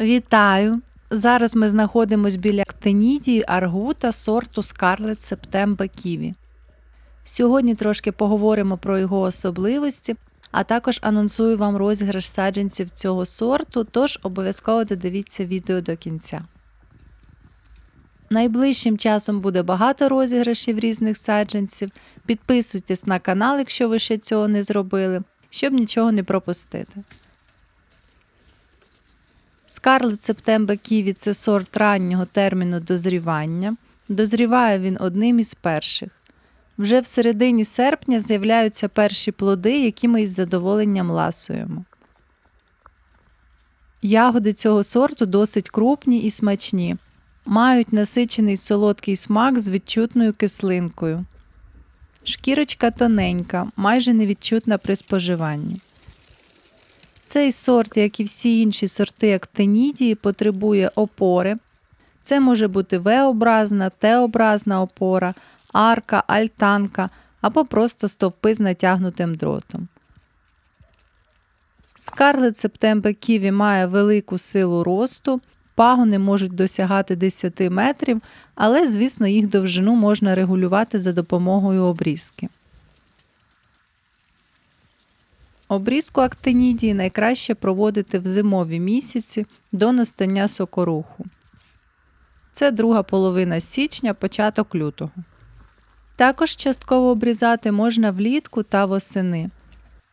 Вітаю! Зараз ми знаходимося біля ктенідії аргута сорту Scarlet September Kiwi. Сьогодні трошки поговоримо про його особливості, а також анонсую вам розіграш саджанців цього сорту, тож обов'язково додивіться відео до кінця. Найближчим часом буде багато розіграшів різних саджанців. Підписуйтесь на канал, якщо ви ще цього не зробили, щоб нічого не пропустити. Scarlet September Kiwi – це сорт раннього терміну дозрівання. Дозріває він одним із перших. Вже в середині серпня з'являються перші плоди, які ми із задоволенням ласуємо. Ягоди цього сорту досить крупні і смачні, мають насичений солодкий смак з відчутною кислинкою. Шкірочка тоненька, майже невідчутна при споживанні. Цей сорт, як і всі інші сорти актинідії, потребує опори. Це може бути В-образна, Т-образна опора, арка, альтанка або просто стовпи з натягнутим дротом. Scarlet September Kiwi має велику силу росту, пагони можуть досягати 10 метрів, але, звісно, їх довжину можна регулювати за допомогою обрізки. Обрізку актинідії найкраще проводити в зимові місяці до настання сокоруху. Це друга половина січня, початок лютого. Також частково обрізати можна влітку та восени.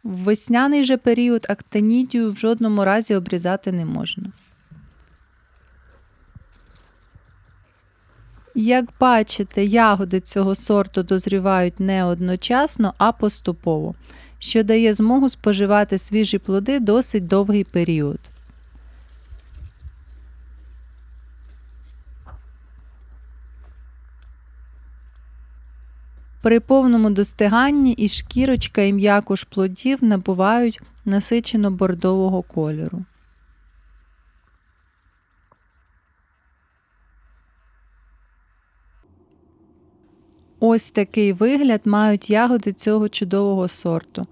В весняний же період актинідію в жодному разі обрізати не можна. Як бачите, ягоди цього сорту дозрівають не одночасно, а поступово, що дає змогу споживати свіжі плоди досить довгий період. При повному достиганні і шкірочка і м'якуш плодів набувають насичено бордового кольору. Ось такий вигляд мають ягоди цього чудового сорту.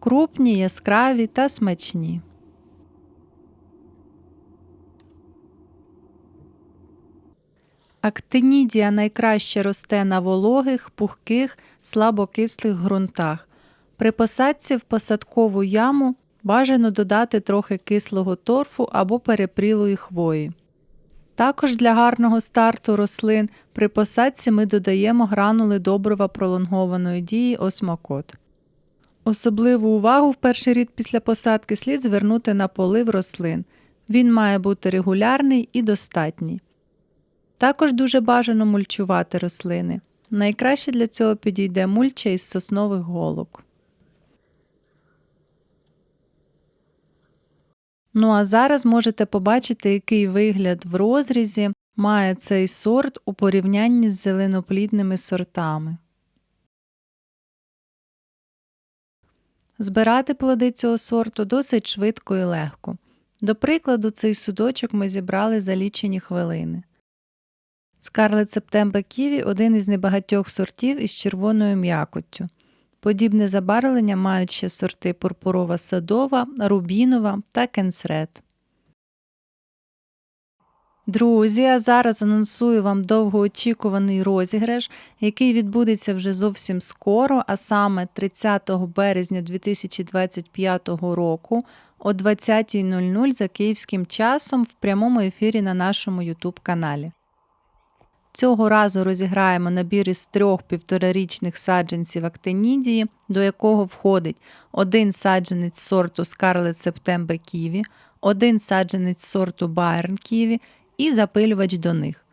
Крупні, яскраві та смачні. Актинідія найкраще росте на вологих, пухких, слабокислих ґрунтах. При посадці в посадкову яму бажано додати трохи кислого торфу або перепрілої хвої. Також для гарного старту рослин при посадці ми додаємо гранули добрива пролонгованої дії осмокот. Особливу увагу в перший рід після посадки слід звернути на полив рослин. Він має бути регулярний і достатній. Також дуже бажано мульчувати рослини. Найкраще для цього підійде мульча із соснових голок. Ну а зараз можете побачити, який вигляд в розрізі має цей сорт у порівнянні з зеленоплідними сортами. Збирати плоди цього сорту досить швидко і легко. До прикладу, цей судочок ми зібрали за лічені хвилини. Scarlet September Kiwi – один із небагатьох сортів із червоною м'якоттю. Подібне забарвлення мають ще сорти пурпурова садова, рубінова та кенсред. Друзі, а зараз анонсую вам довгоочікуваний розіграш, який відбудеться вже зовсім скоро, а саме 30 березня 2025 року о 20.00 за київським часом в прямому ефірі на нашому YouTube каналі. Цього разу розіграємо набір із трьох півторарічних саджанців актинідії, до якого входить один саджанець сорту Scarlet September Kiwi, один саджанець сорту Bayern Kiwi і запилювач до них.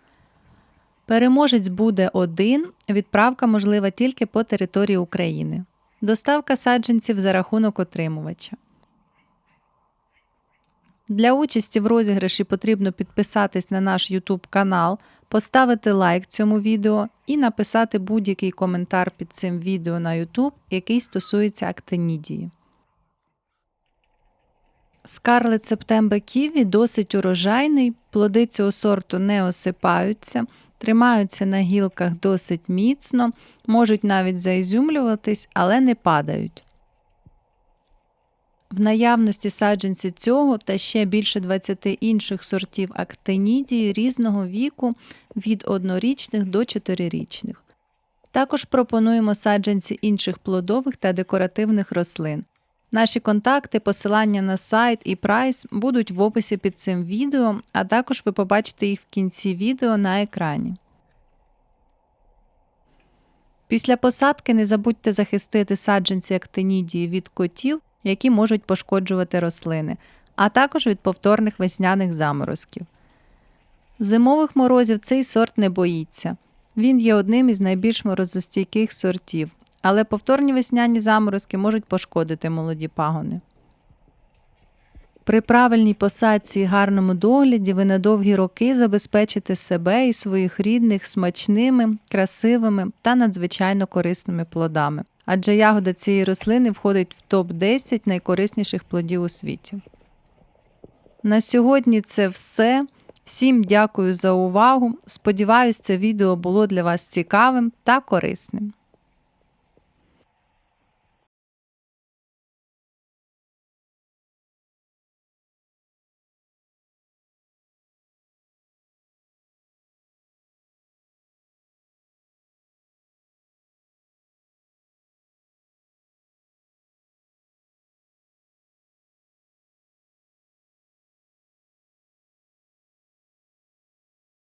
Переможець буде один, відправка можлива тільки по території України. Доставка саджанців за рахунок отримувача. Для участі в розіграші потрібно підписатись на наш YouTube канал, поставити лайк цьому відео і написати будь-який коментар під цим відео на YouTube, який стосується актинідії. Scarlet September Kiwi досить урожайний, плоди цього сорту не осипаються, тримаються на гілках досить міцно, можуть навіть заізюмлюватись, але не падають. В наявності саджанці цього та ще більше 20 інших сортів актинідії різного віку від однорічних до чотирирічних. Також пропонуємо саджанці інших плодових та декоративних рослин. Наші контакти, посилання на сайт і прайс будуть в описі під цим відео, а також ви побачите їх в кінці відео на екрані. Після посадки не забудьте захистити саджанці актинідії від котів, які можуть пошкоджувати рослини, а також від повторних весняних заморозків. Зимових морозів цей сорт не боїться. Він є одним із найбільш морозостійких сортів, але повторні весняні заморозки можуть пошкодити молоді пагони. При правильній посадці і гарному догляді ви на довгі роки забезпечите себе і своїх рідних смачними, красивими та надзвичайно корисними плодами, адже ягода цієї рослини входить в топ-10 найкорисніших плодів у світі. На сьогодні це все. Всім дякую за увагу. Сподіваюсь, це відео було для вас цікавим та корисним.